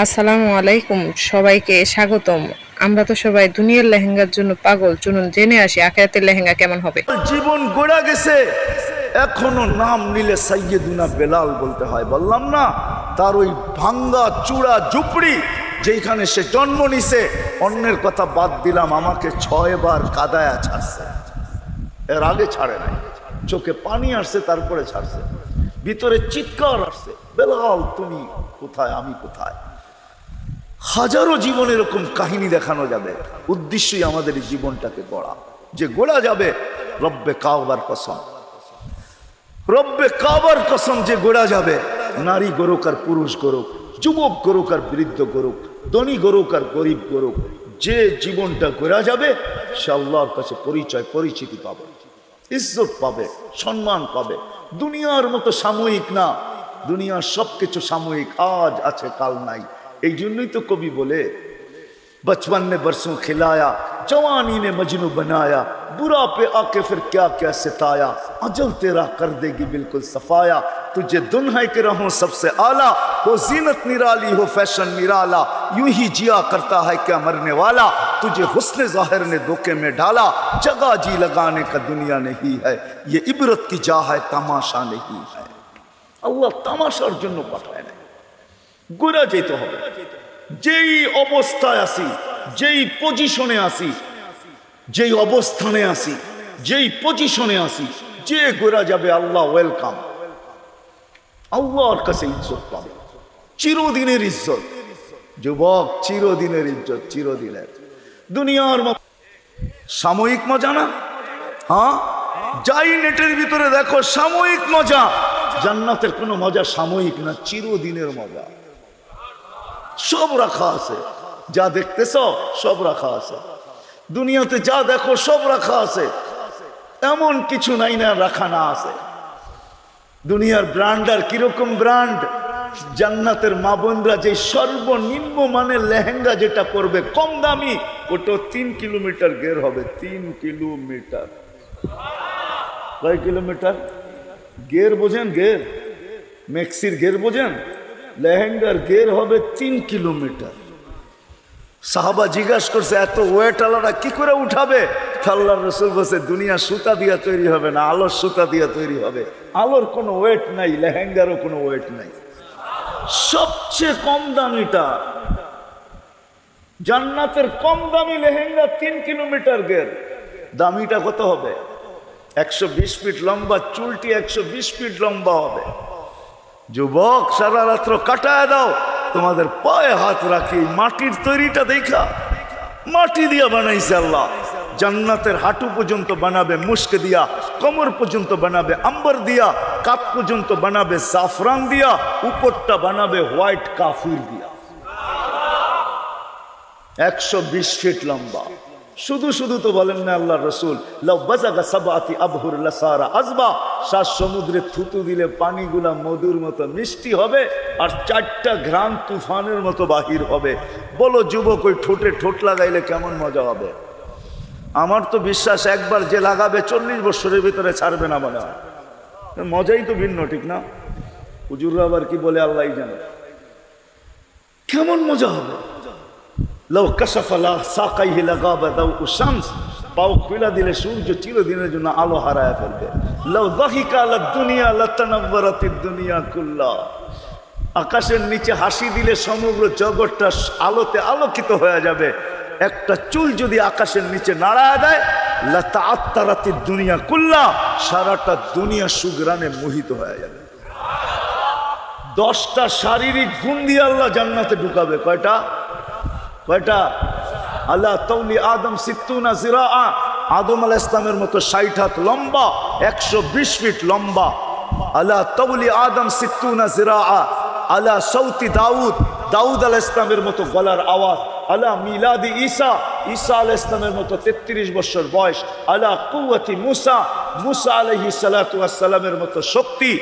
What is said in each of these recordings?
আসসালামু আলাইকুম, সবাইকে স্বাগতম। আমরা তো সবাই দুনিয়ার লেহেঙ্গার জন্য পাগল। চলুন জেনে আসি, আখেরাতের লেহেঙ্গা কেমন হবে? জীবন গোড়া গেছে। এখনও নাম নিলে সাইয়েদুনা বেলাল বলতে হয়। বললাম না, তার ওই ভাঙ্গা চূড়া ঝুপড়ি যেখানে সে জন্ম নিছে, অন্যের কথা বাদ দিলাম, আমাকে ছয়বার কাদায়া ছাড়ছে। এর আগে ছাড়ে নাই। চোখে পানি আসছে, তারপরে ছাড়ছে। ভিতরে চিৎকার আসছে, বেলাল, তুমি কোথায়? আমি কোথায়? হাজারো জীবন এরকম কাহিনী দেখানো যাবে। উদ্দেশ্যই আমাদের জীবনটাকে গড়া। যে গোড়া যাবে, রব্বে কাবার কসম। রব্বে কাবার কসম যে গোড়া যাবে, নারী গরুক আর পুরুষ গরুক, যুবক গরুক আর বৃদ্ধ গরুক, ধনী গরুক আর গরিব গরুক, যে জীবনটা গোড়া যাবে, সে আল্লাহর কাছে পরিচয়, পরিচিতি পাবে, ইজ্জত পাবে, সম্মান পাবে। দুনিয়ার মতো সাময়িক না, দুনিয়ার সব কিছু সাময়িক, আজ আছে, কাল নাই। ایک جنوی تو کبھی بولے، بچپن نے برسوں کھلایا، جوانی نے مجنو بنایا، برا پہ آ کے پھر کیا کیا ستایا اجل تیرا کر دے گی بالکل صفایا، تجھے دن ہے کہ رہوں سب سے اعلیٰ، ہو زینت نرالی، ہو فیشن نرالا، یوں ہی جیا کرتا ہے کیا مرنے والا، تجھے حسن ظاہر نے دھوکے میں ڈالا، جگہ جی لگانے کا دنیا نہیں ہے، یہ عبرت کی جا ہے، تماشا نہیں ہے۔ اللہ تماشا اور جنوں پتہ ہے গোড়া যেতে হবে। যেই অবস্থায় আছি, যেই পজিশনে আছি, যেই অবস্থানে আছি, যেই পজিশনে আছি, যে গোড়া যাবে আল্লাহ ওয়েলকাম আল্লাহর কাছে ইজ্জত পাবে। চিরদিনের ইজ্জত। যুবক, চিরদিনের ইজ্জত, চিরদিনের। দুনিয়ার সাময়িক মজা না? হ্যাঁ? যাই নেটের ভিতরে দেখো, সাময়িক মজা। জান্নাতের কোনো মজা সাময়িক না, চিরদিনের মজা। সব রাখা আছে। যা দেখতেছ, সব রাখা আছে। দুনিয়াতে যা দেখো, সব রাখা আছে। এমন কিছু নাই না, রাখা না আছে। দুনিয়ার ব্র্যান্ড আর কীরকম ব্র্যান্ড জান্নাতের মা বোনরা যে সর্বনিম্ন মানের লেহেঙ্গা যেটা করবে কম দামি ওটা তিন কিলোমিটার গের হবে, তিন কিলোমিটার। কয় কিলোমিটার? গের বোঝেন, গের? মেক্সির গের বোঝেন? লেহেঙ্গার গের হবে তিন কিলোমিটার। সাহাবা জিজ্ঞাসা করছে, এত ওয়েট আলাদা কি করে উঠাবে? আল্লাহ রসুল বসে দুনিয়া সুতা দিয়া তৈরি হবে না, আলোর সুতা দিয়া তৈরি হবে। আলোর কোনো ওয়েট নাই, লেহেঙ্গারও কোনো ওয়েট নাই। সবচেয়ে কম দামিটা, জান্নাতের কম দামি লেহেঙ্গা তিন কিলোমিটার গের। দামিটা কত হবে? একশো বিশ ফিট লম্বা, চুলটি একশো বিশ ফিট লম্বা হবে। যুবক সারা রাত্র কাটায় দাও। তোমাদের পায়ে হাত রাখি, মাটির তৈরিটা দেখা। মাটি দিয়া বানাইছে আল্লাহ। জান্নাতের হাঁটু পর্যন্ত বানাবে মুস্ক দিয়া, কমর পর্যন্ত বানাবে আম্বর দিয়া, কাপ পর্যন্ত বানাবে সাফরান দিয়া, উপরটা বানাবে হোয়াইট কাফির দিয়া। একশো বিশ ফিট লম্বা। শুধু শুধু তো বলেন না আল্লাহ রসুল সমুদ্রে থুতু দিলে পানিগুলা মধুর মতো মিষ্টি হবে আর চারটা ঘ্রাণ তুফানের মতো বাহির হবে। বলো যুবক, ওই ঠোঁটে ঠোঁট লাগাইলে কেমন মজা হবে? আমার তো বিশ্বাস একবার যে লাগাবে চল্লিশ বছরের ভিতরে ছাড়বে না মনে হয়। মজাই তো ভিন্ন, ঠিক না? হুজুররা আবার কি বলে আল্লাহ জানে। কেমন মজা হবে? লও কাশাফালা সাকাইহি লাগাবা দাও শামস। পাও খুলা দিলে সূর্য চিরদিনের জন্য আলো হারায় ফেলবে। লও দাহিকা আলা দুনিয়া লাতানাব্বারাতিদ দুনিয়া কুল্লা। আকাশের নিচে হাসি দিলে সমগ্র জগৎটা আলোতে আলোকিত হয়ে যাবে। একটা চুল যদি আকাশের নিচে নাড়ায় দেয় লতা আত্মারাতির দুনিয়া কুল্লা, সারাটা দুনিয়া সুগ্রানে মোহিত হয়ে যাবে। দশটা শারীরিক গুণ দিয়ে আল্লাহ জান্নাতে ঢুকাবে। কয়টা? কয়টা? আল্লাহ তৌলি আদম সিত্তুনা জিরা আদম আল ইসলামের মতো ষাট হাত লম্বা, একশো বিশ ফিট লম্বা। আল্লাহ তৌলি আদম সিত্তুনা জিরা আল্লাহ সৌতি দাউদ দাউদ আল ইসলামের মতো গলার আওয়াজ। আল্লাহ মিলাদি ঈসা ঈসা আল ইসলামের মতো তেত্রিশ বছর বয়স। আল্লাহ কুয়াতি মুসা মুসা আলহি সালাতামের মতো শক্তি।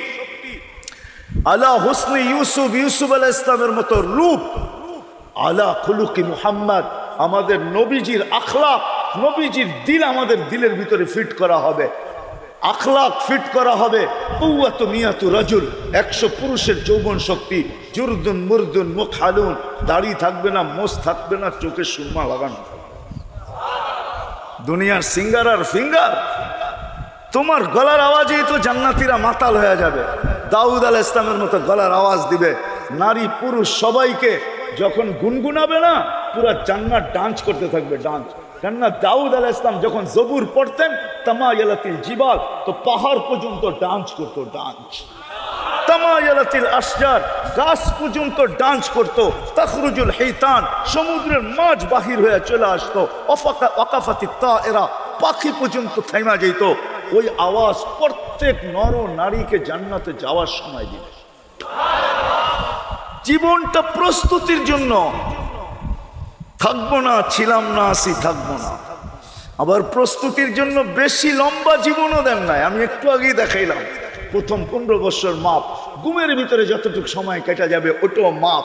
আল্লাহ হুসনি ইউসুফ ইউসুফ আলাহ ইসলামের মতো রূপ। আলা খুলুকি মুহাম্মদ, আমাদের নবীজির আখলাক, নবীজির দিল আমাদের দিলের ভিতরে ফিট করা হবে। আখলাক ফিট করা হবে। কৌয়াত মিয়াতু রাজুল, একশো পুরুষের যৌবন শক্তি, জুরদুন মুরদুন মুখ হালুন দাড়ি থাকবে না, মোষ থাকবে না, চোখে সুরমা লাগানো। দুনিয়ার সিঙ্গার আর ফিঙ্গার, তোমার গলার আওয়াজেই তো জান্নাতিরা মাতাল হয়ে যাবে। দাউদ আল ইসলামের মতো গলার আওয়াজ দিবে। নারী পুরুষ সবাইকে যখন গুনগুনাবে না, পুরা জান্নাত ডান্স করতে থাকবে ডান্স কেননা দাউদ আল ইসলাম যখন জবুর পড়তেন, তামায়ালাতিল জিবাল, তো পাহাড় পর্যন্ত ডান্স করতো ডান্স তামায়ালাতিল আসজার গাছ পর্যন্ত ডান্স করতো। তখরুজুল হেতান সমুদ্রের মাঝ বাহির হয়ে চলে আসতো। অফাকা অকাফাতি তা এরা পাখি পর্যন্ত থেমা যেত। ওই আওয়াজ প্রত্যেক নর নারীকে জান্নাতে যাওয়ার সময় দিবে জীবনটা প্রস্তুতির জন্য। থাকব না, ছিলাম না, আসি, থাকব না। আবার প্রস্তুতির জন্য বেশি লম্বা জীবনও দেন নাই। আমি একটু আগেই দেখাইলাম। প্রথম পনেরো বছর মাপ। ঘুমের ভিতরে যতটুকু সময় কেটে যাবে, ওটাও মাপ।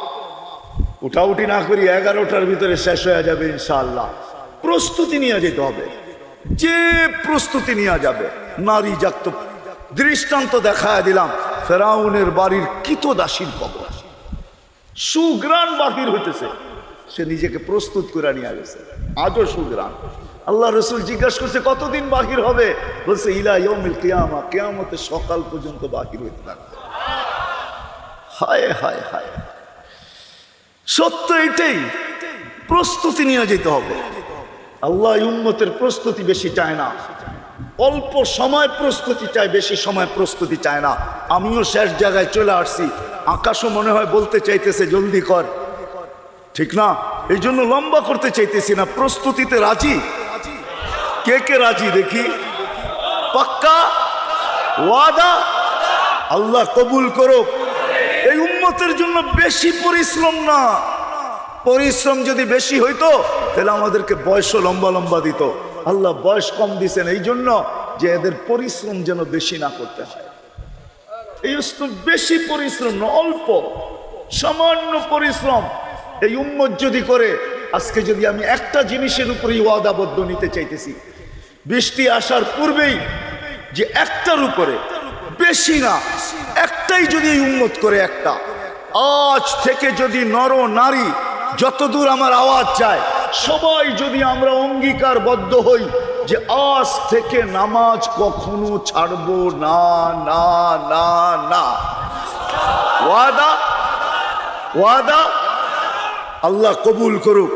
উঠাউটি না করি এগারোটার ভিতরে শেষ হয়ে যাবে ইনশাআল্লাহ। প্রস্তুতি নিয়ে যেতে হবে। যে প্রস্তুতি নিয়ে যাবে নারী জাগত দৃষ্টান্ত দেখায় দিলাম। ফেরাউনের বাড়ির কিতদাসীর কবর। সুগ্রাণ বাহির হইতেছে। সে নিজেকে প্রস্তুত করে নিয়ে গেছে। আজও সুগ্রাণ আল্লাহ রসুল জিজ্ঞাসা করছে কতদিন বাহির হবে? বলছে ইলা ইয়মিল কিয়ামা কিয়ামতে সকাল পর্যন্ত বাহির হইতে থাকবে। হায় হায় হায়। সত্য এটাই প্রস্তুতি নিয়ে যেতে হবে। আল্লাহ উম্মতের প্রস্তুতি বেশি চায় না। অল্প সময় প্রস্তুতি চায়, বেশি সময় প্রস্তুতি চায় না। আমিও শেষ জায়গায় চলে আসছি। আকাশও মনে হয় বলতে চাইতেছে, জলদি কর। ঠিক না? এই জন্য লম্বা করতে চাইতেছি না। প্রস্তুতিতে রাজি? কে কে রাজি দেখি? পাক্কা? ওয়াদা? আল্লাহ কবুল করো এই উম্মতের জন্য বেশি পরিশ্রম না। পরিশ্রম যদি বেশি হইতো, তাহলে আমাদেরকে বয়সও লম্বা লম্বা দিত। আল্লাহ বয়স কম দিছেন, এই জন্য যে এদের পরিশ্রম যেন বেশি না করতে হয়। এই বেশি পরিশ্রম অল্প, সামান্য পরিশ্রম। এই উম্মত যদি করে, আজকে যদি আমি একটা জিনিসের উপরেই ওয়াদাবদ্ধ নিতে চাইতেছি, বৃষ্টি আসার পূর্বেই যে একটার উপরে, বেশি না, একটাই যদি এই উন্মত করে একটা। আজ থেকে যদি নর নারী যতদূর আমার আওয়াজ যায় সবাই যদি আমরা অঙ্গীকারবদ্ধ হই যে আজ থেকে নামাজ কখনো ছাড়বো না না না না। ওয়াদা? ওয়াদা? আল্লাহ কবুল করুক।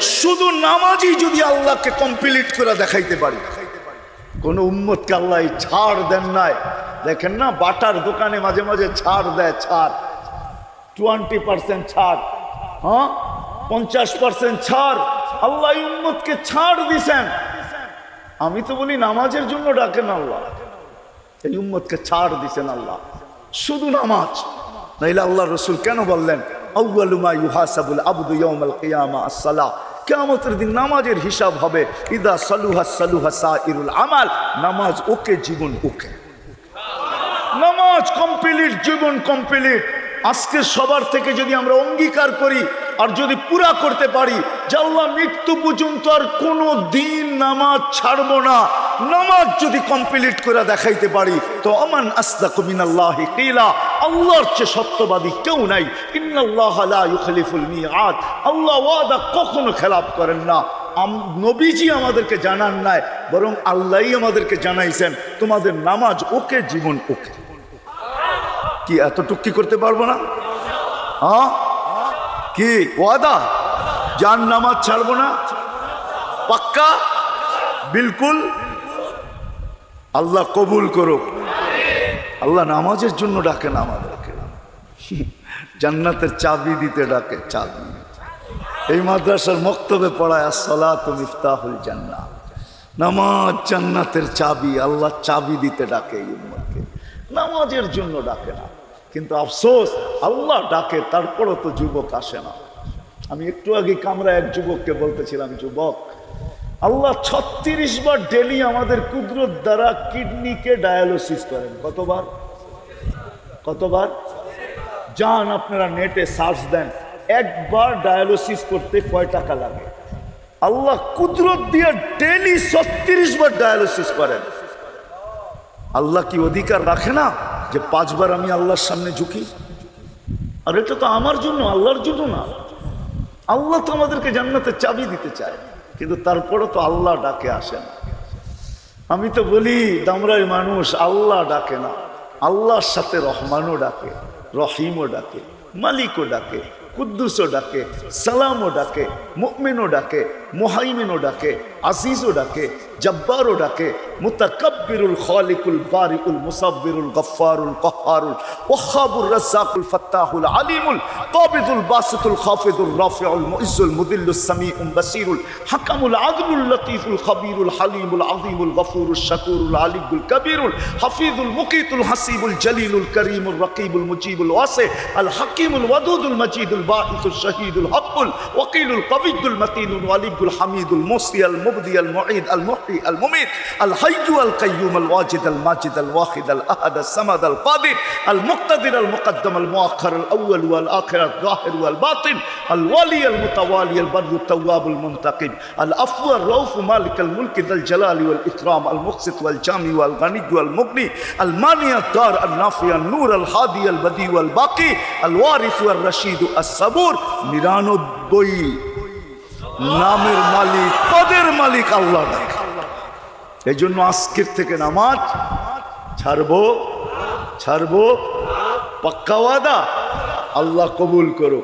শুধু নামাজই যদি আল্লাহকে কমপ্লিট করে দেখাইতে পারি। কোন উম্মতকে আল্লাহ ছাড় দেন নাই। দেখেন না, বাটার দোকানে মাঝে মাঝে ছাড় দেয়, ছাড়। টোয়েন্টি পার্সেন্ট ছাড়। হ্যাঁ? পঞ্চাশ পার্সেন্ট ছাড়। আল্লাহ উম্মতকে ছাড় দিছেন। আমি তো বলি নামাজের জন্য ডাকেন আল্লাহ। এই উম্মতকে ছাড় দিছেন আল্লাহ। শুধু নামাজ। নাইলে আল্লাহ রসুল কেন বললেন আউ্বালুমা ইউহাসাবুল আবদু ইয়াউমাল কিয়ামা আসসালাহ কিয়ামতের দিন নামাজের হিসাব হবে, ইদা সালুহা সালুহা সাইরুল আমাল নামাজ ওকে, জীবন ওকে। নামাজ কমপ্লিট, জীবন কমপ্লিট। আজকে সবার থেকে যদি আমরা অঙ্গীকার করি আর যদি পুরা করতে পারি আল্লাহ মৃত্যু পর্যন্ত আর কোনো দিন নামাজ ছাড়বো না। নামাজ যদি কমপ্লিট করে দেখাইতে পারি, তো আমান আস্তা কমিনাল্লাহি কিলা আল্লাহর চেয়ে সত্যবাদী কেউ নাই। ইন্নাল্লাহ লা ইউখলিফুল মিআদ, আল্লাহ ওয়াদা কখনো খেলাপ করেন না। নবীজি আমাদেরকে জানান নাই, বরং আল্লাহই আমাদেরকে জানাইছেন, তোমাদের নামাজ ওকে, জীবন ওকে। কি, এতটুক কি করতে পারব না? হ্যাঁ কি? ওয়াদা? যার নামাজ ছাড়বো না। পাক্কা? বিলকুল? আল্লাহ কবুল করুক। আল্লাহ নামাজের জন্য ডাকে ডাকেন আমাদেরকে। জান্নাতের চাবি দিতে ডাকে, চাবি। এই মাদ্রাসার মক্তবে পড়ায় আসলা তুমি ইফতাহুল জান্নাত নামাজ জান্নাতের চাবি, আল্লাহ চাবি দিতে ডাকে নামাজের জন্য ডাকে না। কিন্তু আফসোস, আল্লাহ ডাকে, তারপরও তো যুবক আসে না। আমি একটু আগে কামরা এক যুবককে বলতেছিলাম, যুবক, আল্লাহ ছত্রিশ বার ডেলি আমাদের কুদরত দ্বারা কিডনিকে ডায়ালিসিস করেন। কতবার? কতবার? যান, আপনারা নেটে সার্চ দেন, একবার ডায়ালিসিস করতে কয় টাকা লাগে? আল্লাহ কুদরত দিয়ে ডেলি ছত্রিশ বার ডায়ালিসিস করেন। আল্লাহ কি অধিকার রাখে না? যে পাঁচবার আমি আল্লাহর সামনে ঝুঁকি? আর এটা তো আমার জন্য, আল্লাহর জন্য না। আল্লাহ তো আমাদেরকে জান্নাতের চাবি দিতে চায়, কিন্তু তারপরে তো আল্লাহ ডাকে আসে না। আমি তো বলি, দামরাই মানুষ, আল্লাহ ডাকে না। আল্লাহর সাথে রহমানও ডাকে, রহিমও ডাকে, মালিকও ডাকে, কুদ্দুসও ডাকে, সালামও ডাকে মুকমিনও ডাকে মোহাইমিনও ডাকে আজিজও ডাকে জব্বারও ডাকে মুতাকাব্বিরুল খালিকুল বারিকুল মুসাব্বিরুল গফফারুল কহ্হারুল ওয়াহাবুর রাজ্জাকুল ফাত্তাহুল আলিমুল কাবিদুল বাসিতুল খাফিদুল রাফিউল মুইজ্জুল মুদিল্লুস সামিউল বাসিরুল হাকামুল আদলুল লতীফুল খবীরুল হালিমুল আযীমুল গফুরুল শাকুরুল আলিকুল কবীরুল হাফিজুল মুকিতুল হাসিবুল জলিলুল করিমুল রকিবুল মুজিবুল ওয়াসি আল হাকিমুল ওয়াদুদুল মজিদুল বাঈসুল শহীদুল হকুল ওয়াকিলুল কবিদুল মতিনুল ওয়ালিদুল الملك الحميد المصي المبدي المعيد المحيي المميت الحي القيوم الواجد الماجد الواحد الأحد الصمد القادر المقتدر المقدم المؤخر الأول والآخر الظاهر والباطن الولي المتوالي البر التواب المنتقم الأفو الرؤوف مالك الملك ذا الجلال والإكرام المقسط والجامع والغني والمغني المانيا الدار النافيه النور الهادي البدي والباقي الوارث والرشيد الصبور নিরানব্বই নামের মালিক পদের মালিক? আল্লাহ। এই জন্য আজকের থেকে নামাজ ছাড়বো ছাড়বো। পাক্কা ওয়াদা? আল্লাহ কবুল করো